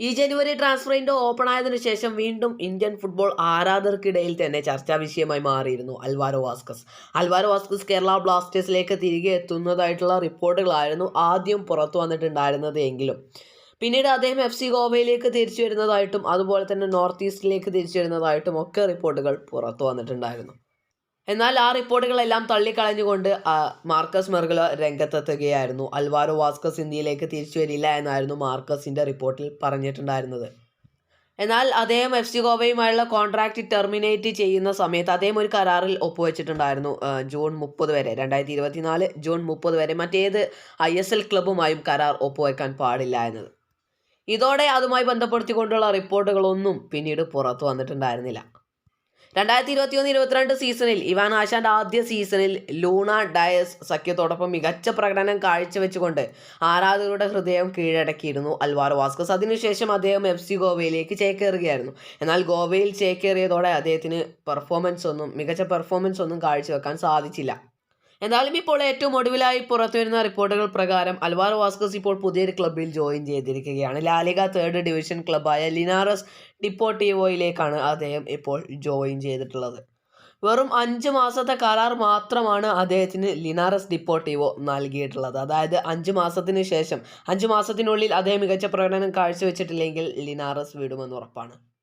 ഈ ജനുവരി transfer window open ആയതിനു ശേഷം വീണ്ടും ഇന്ത്യൻ ഫുട്ബോൾ ആരാധകർക്കിടയിൽ തന്നെ ചർച്ചാ വിഷയമായി മാറിയിരുന്നു Alvaro Vazquez. Alvaro Vazquez Kerala ബ്ലാസ്റ്റേഴ്സിലേക്ക് തിരികെ എത്തുന്നതായിട്ടുള്ള റിപ്പോർട്ടുകളായിരുന്നു ആദ്യം പുറത്തു വന്നിട്ടുണ്ടായിരുന്നത് എങ്കിലും. പിന്നീട് അദ്ദേഹം എഫ് സി ഗോവയിലേക്ക് തിരിച്ചു വരുന്നതായിട്ടും അതുപോലെ തന്നെ നോർത്ത് ഈസ്റ്റിലേക്ക് തിരിച്ചു വരുന്നതായിട്ടും ഒക്കെ റിപ്പോർട്ടുകൾ പുറത്തു വന്നിട്ടുണ്ടായിരുന്നു. എന്നാൽ ആ റിപ്പോർട്ടുകളെല്ലാം തള്ളിക്കളഞ്ഞുകൊണ്ട് മാർക്കസ് മെർഗല രംഗത്തെത്തുകയായിരുന്നു. അൽവാരോ വാസ്കസ് ഇന്ത്യയിലേക്ക് തിരിച്ചു വരില്ല എന്നായിരുന്നു മാർക്കസിന്റെ റിപ്പോർട്ടിൽ പറഞ്ഞിട്ടുണ്ടായിരുന്നത്. എന്നാൽ അദ്ദേഹം എഫ് സി ഗോവയുമായുള്ള കോൺട്രാക്റ്റ് ടെർമിനേറ്റ് ചെയ്യുന്ന സമയത്ത് അദ്ദേഹം ഒരു കരാറിൽ ഒപ്പുവെച്ചിട്ടുണ്ടായിരുന്നു. ജൂൺ മുപ്പത് വരെ രണ്ടായിരത്തി ഇരുപത്തിനാല് ജൂൺ മുപ്പത് വരെ മറ്റേത് ഐ എസ് എൽ ക്ലബ്ബുമായും കരാർ ഒപ്പുവെക്കാൻ പാടില്ല എന്നത്. ഇതോടെ അതുമായി ബന്ധപ്പെടുത്തിക്കൊണ്ടുള്ള റിപ്പോർട്ടുകളൊന്നും പിന്നീട് പുറത്തു വന്നിട്ടുണ്ടായിരുന്നില്ല. രണ്ടായിരത്തി ഇരുപത്തി ഒന്ന് ഇരുപത്തിരണ്ട് സീസണിൽ ഇവാൻ ആശാന്റെ ആദ്യ സീസണിൽ ലൂണ ഡയസ് സഖ്യത്തോടൊപ്പം മികച്ച പ്രകടനം കാഴ്ചവെച്ചുകൊണ്ട് ആരാധകരുടെ ഹൃദയം കീഴടക്കിയിരുന്നു അൽവാർ വാസ്കസ്. അതിനുശേഷം അദ്ദേഹം എഫ് സി ഗോവയിലേക്ക് ചേക്കേറുകയായിരുന്നു. എന്നാൽ ഗോവയിൽ ചേക്കേറിയതോടെ അദ്ദേഹത്തിന് പെർഫോമൻസ് ഒന്നും മികച്ച പെർഫോമൻസ് ഒന്നും കാഴ്ചവെക്കാൻ സാധിച്ചില്ല. എന്നാലും ഇപ്പോൾ ഏറ്റവും ഒടുവിലായി പുറത്തുവരുന്ന റിപ്പോർട്ടുകൾ പ്രകാരം അൽവാർ വാസ്കസ് ഇപ്പോൾ പുതിയൊരു ക്ലബ്ബിൽ ജോയിൻ ചെയ്തിരിക്കുകയാണ്. ലാലിക തേർഡ് ഡിവിഷൻ ക്ലബ്ബായ ലിനാറസ് ഡിപ്പോർട്ടിവോയിലേക്കാണ് അദ്ദേഹം ഇപ്പോൾ ജോയിൻ ചെയ്തിട്ടുള്ളത്. വെറും അഞ്ച് മാസത്തെ കരാർ മാത്രമാണ് അദ്ദേഹത്തിന് ലിനാറസ് ഡിപ്പോർട്ടിവോ നൽകിയിട്ടുള്ളത്. അതായത് അഞ്ച് മാസത്തിന് ശേഷം അഞ്ച് മാസത്തിനുള്ളിൽ അദ്ദേഹം മികച്ച പ്രകടനം കാഴ്ചവെച്ചിട്ടില്ലെങ്കിൽ ലിനാറസ് വിടുമെന്ന് ഉറപ്പാണ്.